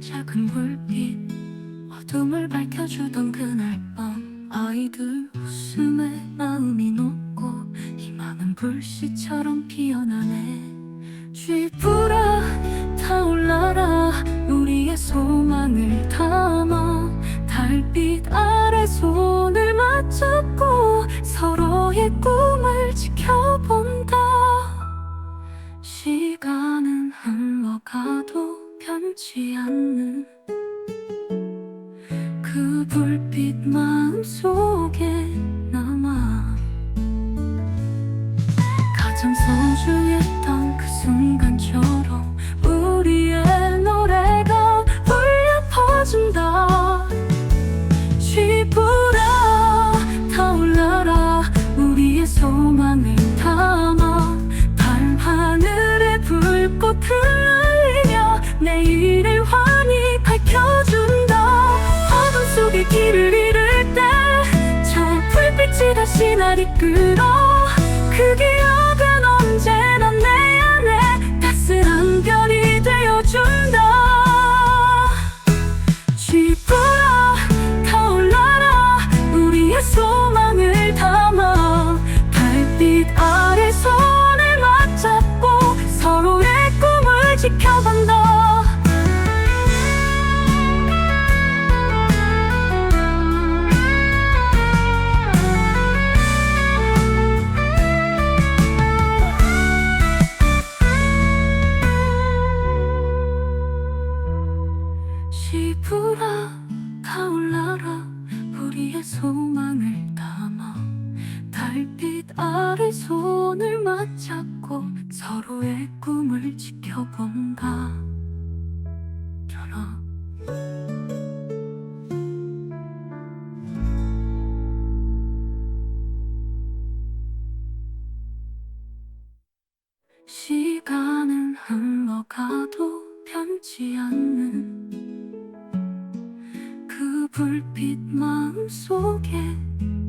작은 불빛 어둠을 밝혀주던 그날 밤. 아이들 웃음에 마음이 녹고 희망은 불씨처럼 피어나네. 쥐불아 타올라라 우리의 소망을 담아 달빛 아래 손을 맞잡고 서로의 꿈 변치 않는 그 불빛 마음 속에 남아 가장 소중했던 그 순간처 불빛이 다 시부라 타올라라 우리의 소망을 담아 달빛 아래 손을 맞잡고 서로의 꿈을 지켜본다. 저런 시간은 흘러가도 변치 않는 그 불빛 마음속에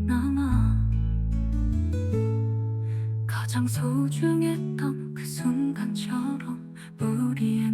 남아 가장 소중했던 그 순간처럼 우리의